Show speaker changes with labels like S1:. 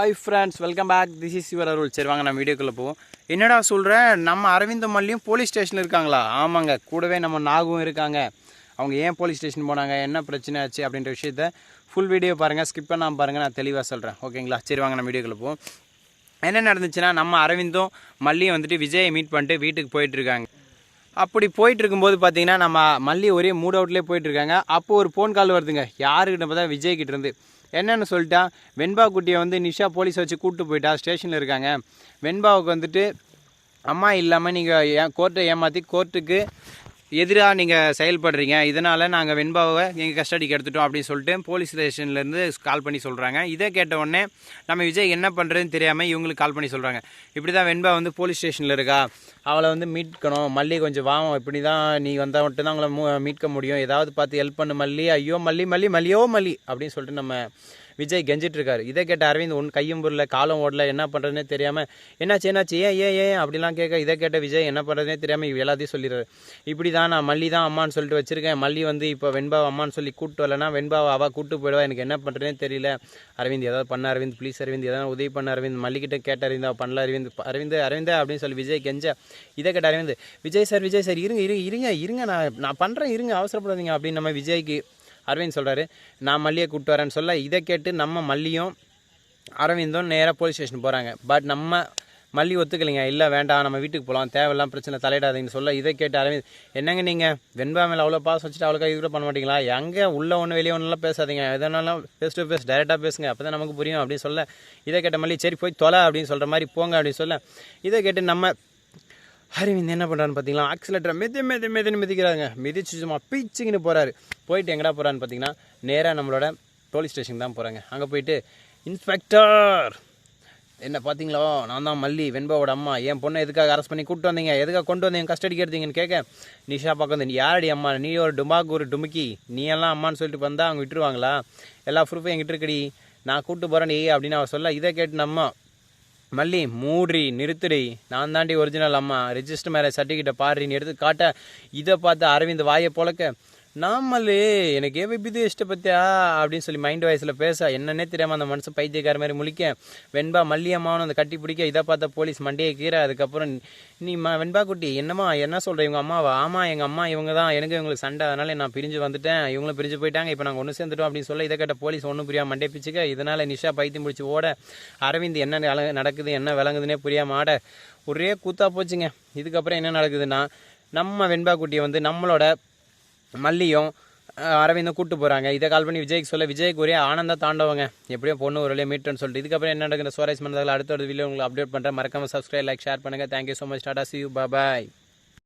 S1: Hi friends welcome back this is your Arul சரி வாங்க நம்ம வீடியோக்குள்ளே போவோம். என்னடா சொல்கிறேன் நம்ம அரவிந்த மல்லியும் போலீஸ் ஸ்டேஷன் இருக்காங்களா? ஆமாங்க கூடவே நம்ம நாகும் இருக்காங்க. அவங்க ஏன் போலீஸ் ஸ்டேஷன் போனாங்க? என்ன பிரச்சனை ஆச்சு? அப்படின்ற விஷயத்த ஃபுல் வீடியோ பாருங்கள் ஸ்கிப் பண்ணாமல் பாருங்கள் நான் தெளிவாக சொல்கிறேன் ஓகேங்களா சரி வாங்க நம்ம வீடியோக்குள்ளே போவோம். என்ன நடந்துச்சுன்னா நம்ம அரவிந்தும் மல்லியும் வந்துட்டு விஜயை மீட் பண்ணிட்டு வீட்டுக்கு போயிட்டுருக்காங்க அப்படி போயிட்டு இருக்கும்போது பார்த்தீங்கன்னா நம்ம மல்லி ஒரே மூட் அவுட்லேயே போயிட்டுருக்காங்க அப்போது ஒரு ஃபோன் கால் வருதுங்க. யாருக்கிட்ட பார்த்தா விஜய்கிட்ட இருந்து என்னென்னு சொல்லிட்டா வெண்பா குட்டியை வந்து நிஷா போலீஸ் வச்சு கூப்பிட்டு போயிட்டா ஸ்டேஷனில் இருக்காங்க. வெண்பாவுக்கு வந்துட்டு அம்மா இல்லாமல் நீங்கள் என் கோர்ட்டை ஏமாற்றி கோர்ட்டுக்கு எதிராக நீங்கள் செயல்படுறீங்க. இதனால் நாங்கள் வெண்பாவை எங்கள் கஸ்டடிக்கு எடுத்துட்டோம் அப்படின்னு சொல்லிட்டு போலீஸ் ஸ்டேஷன்லேருந்து கால் பண்ணி சொல்கிறாங்க இதை கேட்ட உடனே நம்ம விஜய் என்ன பண்ணுறதுன்னு தெரியாமல் இவங்களுக்கு கால் பண்ணி சொல்கிறாங்க இப்படி தான் வெண்பா வந்து போலீஸ் ஸ்டேஷனில் இருக்கா? அவளை வந்து மீட்கணும். மல்லி கொஞ்சம் வாங்க இப்படி தான் நீ வந்தால் மட்டும் தான் அவங்கள மூ மீட்க முடியும். ஏதாவது பார்த்து ஹெல்ப் பண்ணு மல்லி. ஐயோ மல்லி மல்லி மல்லியோ மல்லி அப்படின்னு சொல்லிட்டு நம்ம விஜய் கெஞ்சிட்டு இருக்காரு இதை கேட்ட அரவிந்த் ஒன் கையும் புரியல காலம் ஓடல என்ன பண்ணுறதுனே தெரியாமல் என்னாச்சு என்னாச்சு ஏன் ஏன் ஏன்? அப்படிலாம் கேட்க இதை கேட்ட விஜய் என்ன பண்ணுறதுனே தெரியாமல் இவ எல்லாத்தையும் சொல்லிடுறாரு. இப்படி தான் நான் மல்லி தான் அம்மான்னு சொல்லிட்டு வச்சிருக்கேன். மல்லி வந்து இப்போ வெண்பாவை அம்மான்னு சொல்லி கூப்பிட்டு வரலன்னா வெண்பாவை அவள் கூப்பிட்டு போயிடுவா. எனக்கு என்ன பண்ணுறதுனே தெரியல. அரவிந்த் ஏதாவது பண்ண அரவிந்த் ப்ளீஸ் அரவிந்த். ஏதாவது உதவி பண்ண அரவிந்த். மல்லிக்கிட்ட கேட்ட அரவிந்த் அவள் பண்ணல அரவிந்த். அரவிந்த் அரவிந்த்? அப்படின்னு சொல்லி விஜய் கெஞ்ச இதை கேட்ட அரவிந்த் விஜய் சார் விஜய் சார் இருங்க இருங்க இருங்க இருங்க. நான் நான் பண்ணுறேன் இருங்க அவசரப்படாதீங்க. அப்படின்னு நம்ம விஜய்க்கு அரவிந்த் சொல்கிறாரு நான் மல்லியை கூப்பிட்டு வரேன்னு சொல்ல இதை கேட்டு நம்ம மல்லியும் அரவிந்தும் நேராக போலீஸ் ஸ்டேஷன் போகிறாங்க பட் நம்ம மல்லி ஒத்துக்கலைங்க. இல்லை வேண்டாம் நம்ம வீட்டுக்கு போகலாம் தேவையில்லாம் பிரச்சனை தலையிடாதீங்கன்னு சொல்ல இதை கேட்டு அரவிந்த் என்னங்க நீங்கள் வெண்பா மேலே அவ்வளோ பாஸ் வச்சுட்டு அவ்வளோக்கா இது கூட பண்ண மாட்டீங்களா? எங்கே உள்ள ஒன்று வெளியே ஒன்றுலாம் பேசாதீங்க. எதனாலும் ஃபேஸ் டு ஃபேஸ் டேரெக்டாக பேசுங்க. அப்போ தான் நமக்கு புரியும். அப்படின்னு சொல்ல இதை கேட்ட மல்லி சரி போய் தொலை அப்படின்னு சொல்கிற மாதிரி போங்க அப்படின்னு சொல்ல இதை கேட்டு நம்ம அரவிந்த் என்ன பண்ணுறான்னு பார்த்தீங்களா ஆக்சிலேட்டரை மெதி மெதி மெதின்னு மிதிக்கிறாங்க மிதிச்சு சும்மா பீச்சிங்கன்னு போகிறாரு போயிட்டு எங்கடா போகிறான்னு பார்த்தீங்கன்னா நேராக நம்மளோட போலீஸ் ஸ்டேஷன் தான் போகிறாங்க அங்கே போயிட்டு இன்ஸ்பெக்டர் என்ன பார்த்தீங்களோ நான் தான் மல்லி வெண்பாவோட அம்மா. என் பொண்ணை எதுக்காக அரெஸ்ட் பண்ணி கூப்பிட்டு வந்தீங்க? எதுக்காக கொண்டு வந்தீங்க? கஸ்டடிக்கு எடுத்தீங்கன்னு கேட்க நிஷா பக்கம் வந்து நீ யாரடி அம்மா? நீ ஒரு டுமாக்கு ஒரு டுமுக்கி. நீ எல்லாம் அம்மான்னு சொல்லிட்டு வந்தால் அவங்க விட்டுருவாங்களா? எல்லா ப்ரூஃபும் என்கிட்ட இருக்கடி. நான் கூப்பிட்டு போகிறேன் நீ அப்படின்னு அவர் சொல்ல இதை கேட்டு நம்ம மல்லி மூடி நிறுத்துடி. நான் தாண்டி ஒரிஜினல் அம்மா. ரெஜிஸ்டர் மேரேஜ் சர்டிஃபிகேட்டை பாடுறின்னு எடுத்து காட்ட. இதை பார்த்து அரவிந்த் வாயை பொழக்க. நாமலே எனக்கு ஏ விபிது இஷ்டப்பத்தியா அப்படின்னு சொல்லி மைண்ட் வாய்ஸில் பேச என்னன்னே தெரியாமல் அந்த மனுஷன் பைத்தியக்கார மாதிரி முழிக்க வெண்பா மல்லியம்மாவும் அந்த கட்டி பிடிக்க இதை பார்த்த போலீஸ் மண்டையை கீரை அதுக்கப்புறம் நீ மா வெண்பா குட்டி என்னம்மா என்ன சொல்கிற இவங்க அம்மாவா? ஆமாம் எங்கள் அம்மா இவங்க தான். எனக்கு இவங்களுக்கு சண்டை அதனால நான் பிரிஞ்சு வந்துட்டேன். இவங்களும் பிரிஞ்சு போயிட்டாங்க. இப்போ நாங்கள் ஒன்று சேர்ந்துட்டோம் அப்படின்னு சொல்ல இதை கேட்ட போலீஸ் ஒன்றும் புரியாம மண்டே பிச்சுக்க இதனால் நிஷா பைத்தியம் பிடிச்சி ஓட அரவிந்த் என்ன நல- நடக்குது என்ன விளங்குதுன்னே புரியாம ஆட ஒரே கூத்தா போச்சுங்க. இதுக்கப்புறம் என்ன நடக்குதுன்னா நம்ம வெண்பா குட்டியை வந்து நம்மளோட மல்லியும் அஹ், அரவிந்தும் கூட்டு போகிறாங்க இதை கால் பண்ணி விஜய்க்கு சொல்ல. விஜய்க்கு ஒரே ஆனந்தம் தாண்டவங்க. எப்படியோ பொண்ணு ஒரு வழியாக மீட்டுன்னு சொல்லிட்டு. இதுக்கப்புறம் என்ன நடக்கிற சுவாரஸ் பண்ணதில் அடுத்த ஒரு வீடியோ உங்களுக்கு அப்டேட் பண்ணுறேன் மறக்காமல் சப்ஸ்கிரைப் லைக் ஷேர் பண்ணுங்கள் thank you so much tata see you bye